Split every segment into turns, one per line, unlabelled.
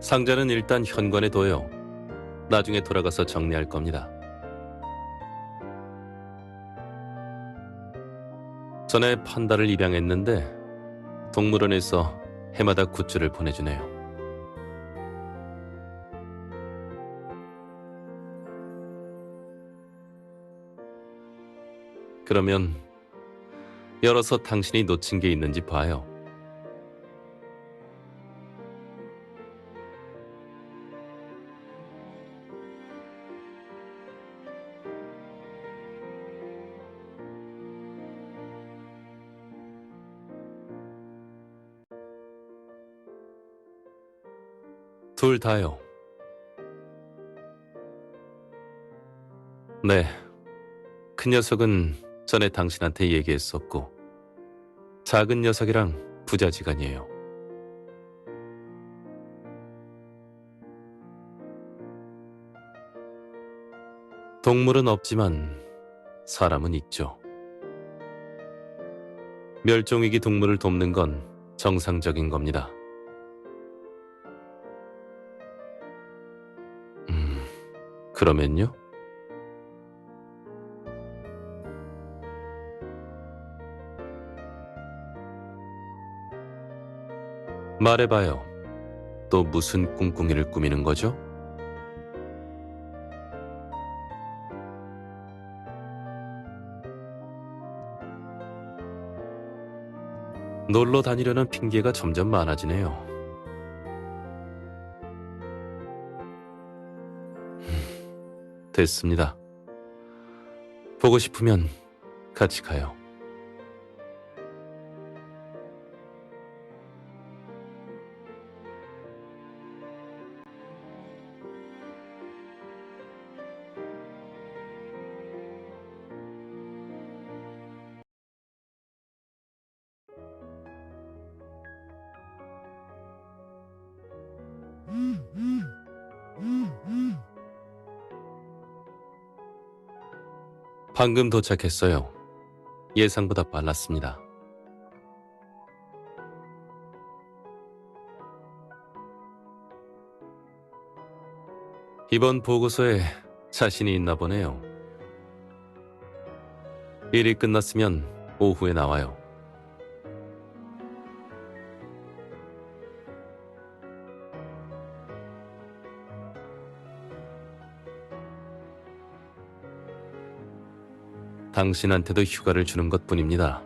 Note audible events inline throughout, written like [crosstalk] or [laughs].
상자는 일단 현관에 둬요. 나중에 돌아가서 정리할 겁니다. 전에 판다를 입양했는데 동물원에서 해마다 굿즈를 보내주네요. 그러면 열어서 당신이 놓친 게 있는지 봐요. 둘 다요. 네. 큰 녀석은 전에 당신한테 얘기했었고, 작은 녀석이랑 부자지간이에요. 동물은 없지만 사람은 있죠. 멸종위기 동물을 돕는 건 정상적인 겁니다. 음, 그러면요? 말해봐요. 또 무슨 꿍꿍이를 꾸미는 거죠? 놀러 다니려는 핑계가 점점 많아지네요. 음, 됐습니다. 보고 싶으면 같이 가요. 방금 도착했어요. 예상보다 빨랐습니다. 이번 보고서에 자신이 있나 보네요. 일이 끝났으면 오후에 나와요. 당신한테도 휴가를 주는 것 뿐입니다.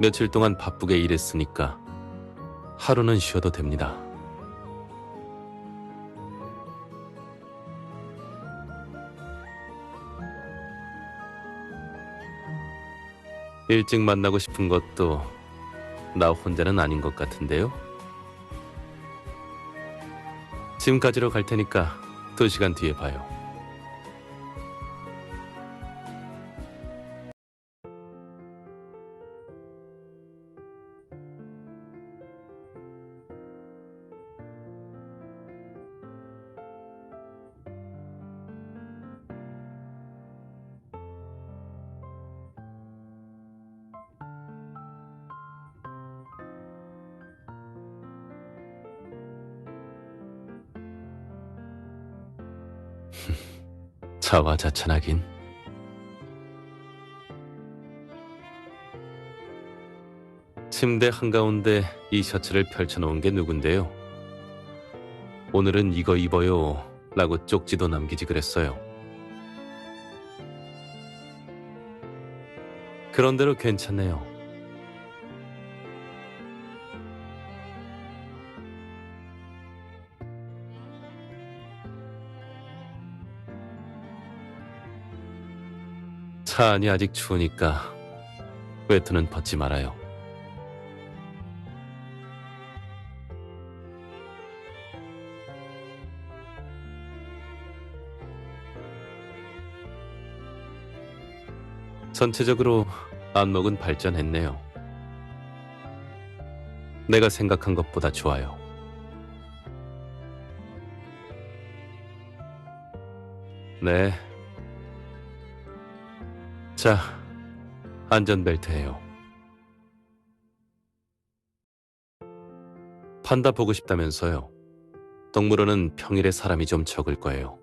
며칠 동안 바쁘게 일했으니까 하루는 쉬어도 됩니다. 일찍 만나고 싶은 것도 나 혼자는 아닌 것 같은데요? 짐 가지러 갈 테니까 두 시간 뒤에 봐요. 자화자찬하긴. 침대 한가운데 이 셔츠를 펼쳐놓은 게 누군데요? 오늘은 이거 입어요. 라고 쪽지도 남기지 그랬어요. 그런대로 괜찮네요. 차 안이 아직 추우니까 외투는 벗지 말아요. 전체적으로 안목은 발전했네요. 내가 생각한 것보다 좋아요. 네. 자, 안전벨트예요. 판다 보고 싶다면서요. 동물원은 평일에 사람이 좀 적을 거예요.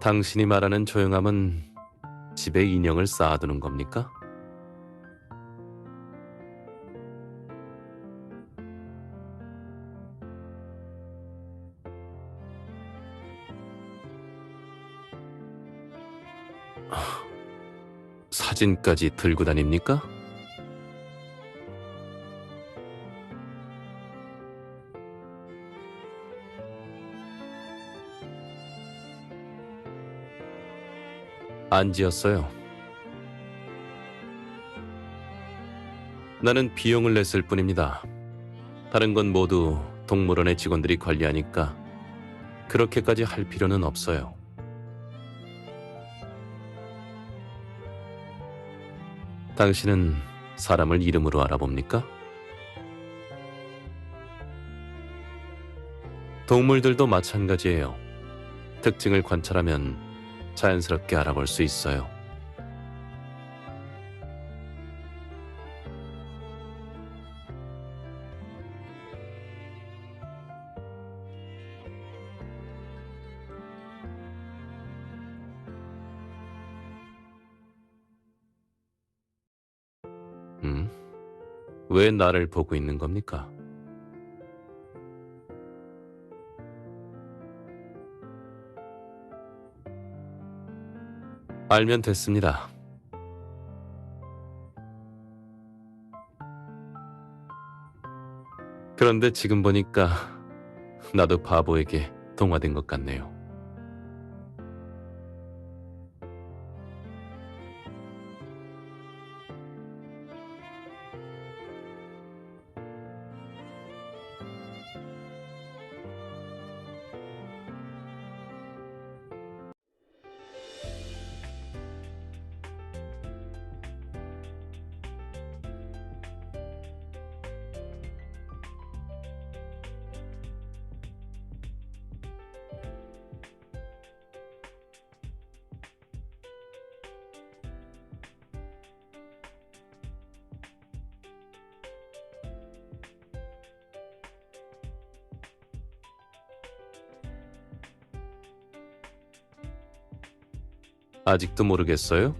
당신이 말하는 조용함은 집에 인형을 쌓아두는 겁니까? 사진까지 들고 다닙니까? 안 지었어요. 나는 비용을 냈을 뿐입니다. 다른 건 모두 동물원의 직원들이 관리하니까 그렇게까지 할 필요는 없어요. 당신은 사람을 이름으로 알아봅니까? 동물들도 마찬가지예요. 특징을 관찰하면 자연스럽게 알아볼 수 있어요. 왜 나를 보고 있는 겁니까? 알면 됐습니다. 그런데 지금 보니까 나도 바보에게 동화된 것 같네요. 아직도 모르겠어요?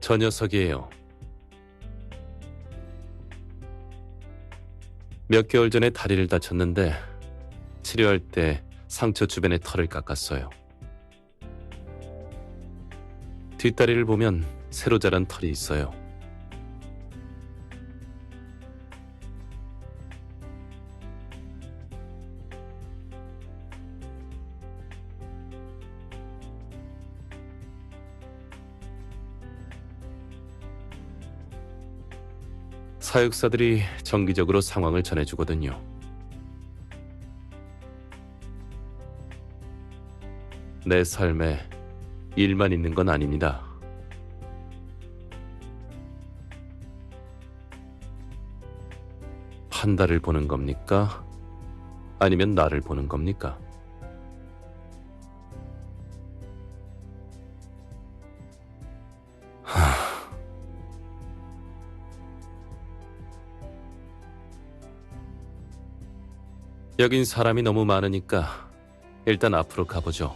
저 녀석이에요. 몇 개월 전에 다리를 다쳤는데 치료할 때 상처 주변에 털을 깎았어요. 뒷다리를 보면 새로 자란 털이 있어요. 사육사들이 정기적으로 상황을 전해주거든요. 내 삶에 일만 있는 건 아닙니다. 판다를 보는 겁니까? 아니면 나를 보는 겁니까? 여긴 사람이 너무 많으니까 일단 앞으로 가보죠.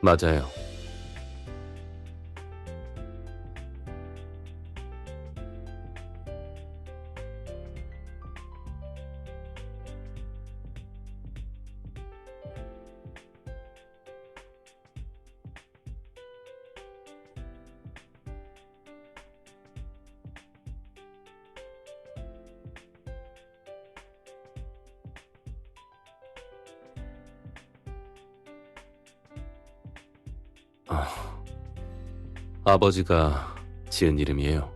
맞아요. 아, 아버지가 지은 이름이에요.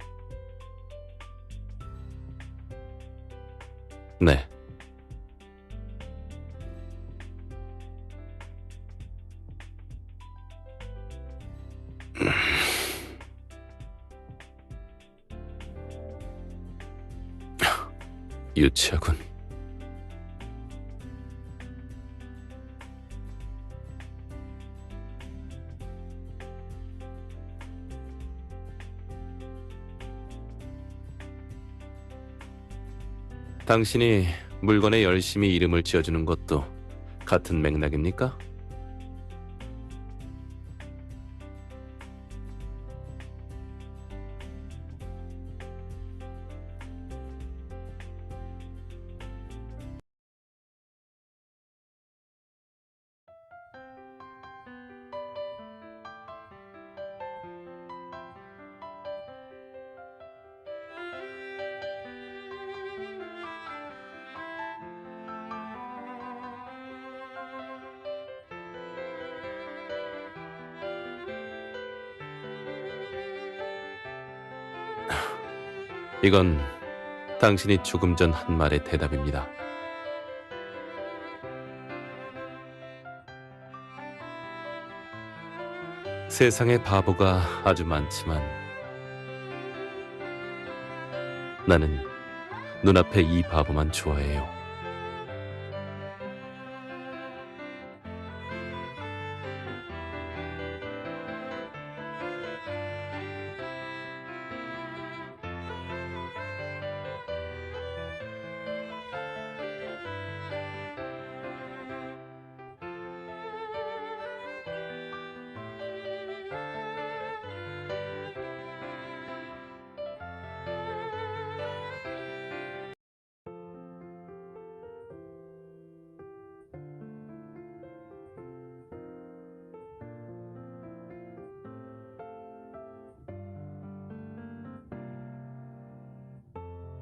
네. 당신이 물건에 열심히 이름을 지어주는 것도 같은 맥락입니까? 이건 당신이 조금 전 한 말의 대답입니다. 세상에 바보가 아주 많지만 나는 눈앞에 이 바보만 좋아해요.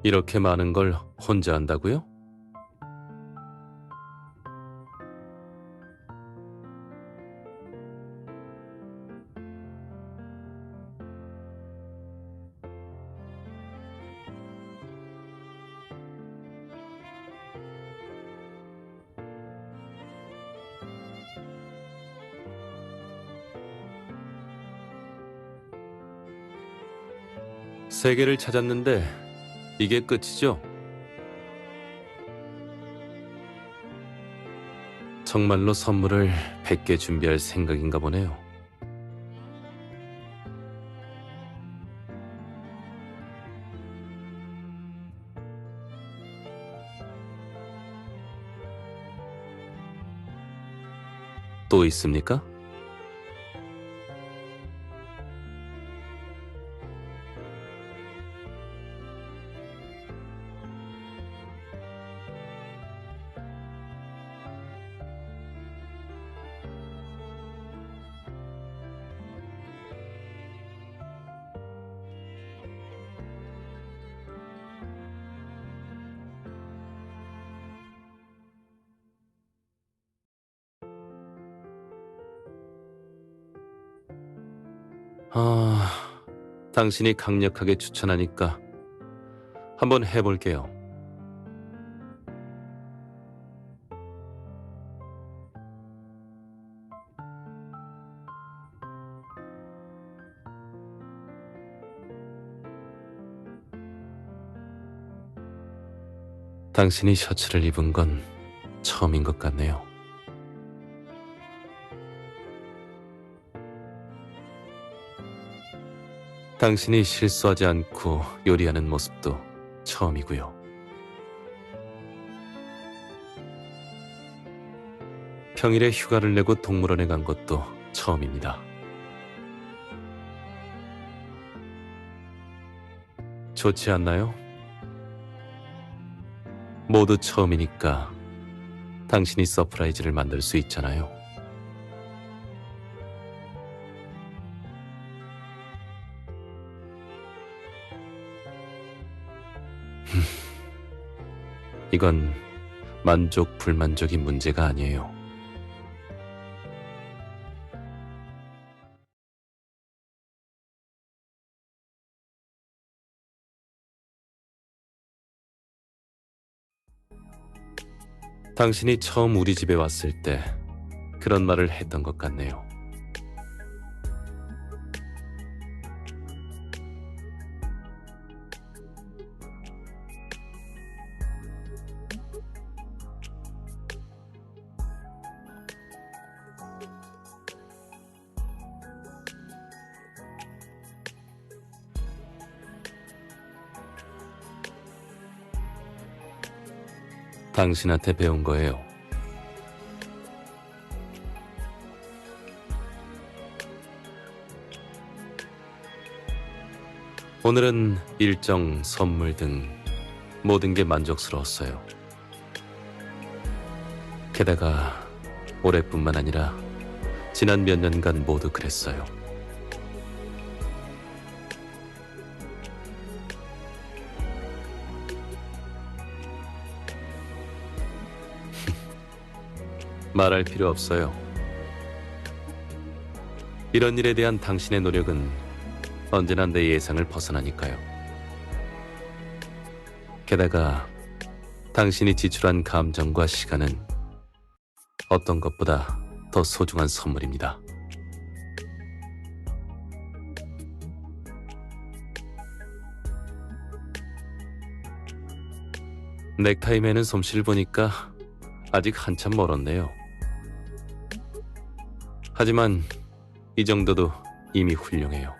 이렇게 많은 걸 혼자 한다고요? 세계를 찾았는데 이게 끝이죠? 정말로 선물을 100개 준비할 생각인가 보네요. 또 있습니까? 아, 당신이 강력하게 추천하니까 한번 해볼게요. 당신이 셔츠를 입은 건 처음인 것 같네요. 당신이 실수하지 않고 요리하는 모습도 처음이고요. 평일에 휴가를 내고 동물원에 간 것도 처음입니다. 좋지 않나요? 모두 처음이니까 당신이 서프라이즈를 만들 수 있잖아요. 이건 만족 불만족이 문제가 아니에요. 당신이 처음 우리 집에 왔을 때 그런 말을 했던 것 같네요. 당신한테 배운 거예요. 오늘은 일정, 선물 등 모든 게 만족스러웠어요. 게다가 올해뿐만 아니라 지난 몇 년간 모두 그랬어요. 말할 필요 없어요. 이런 일에 대한 당신의 노력은 언제나 내 예상을 벗어나니까요. 게다가 당신이 지출한 감정과 시간은 어떤 것보다 더 소중한 선물입니다. 넥타이 매는 솜씨를 보니까 아직 한참 멀었네요. 하지만 이 정도도 이미 훌륭해요.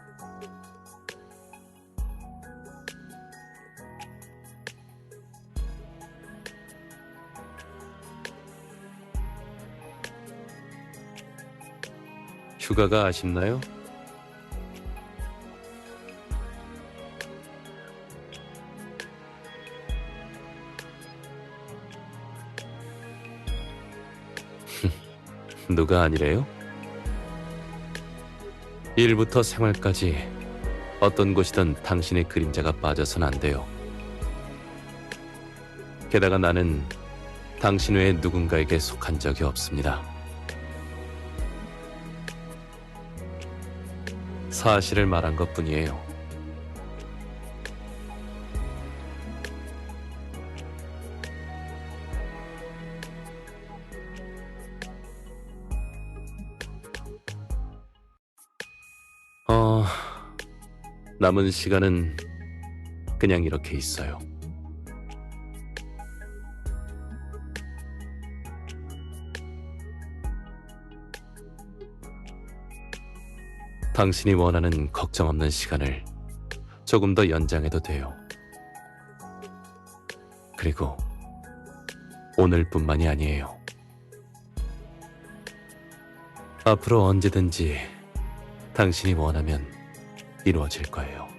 휴가가 아쉽나요? [laughs] 누가 아니래요? 일부터 생활까지 어떤 곳이든 당신의 그림자가 빠져선 안 돼요. 게다가 나는 당신 외에 누군가에게 속한 적이 없습니다. 사실을 말한 것 뿐이에요. 남은 시간은 그냥 이렇게 있어요. 당신이 원하는 걱정 없는 시간을 조금 더 연장해도 돼요. 그리고 오늘뿐만이 아니에요. 앞으로 언제든지 당신이 원하면 이루어질 거예요.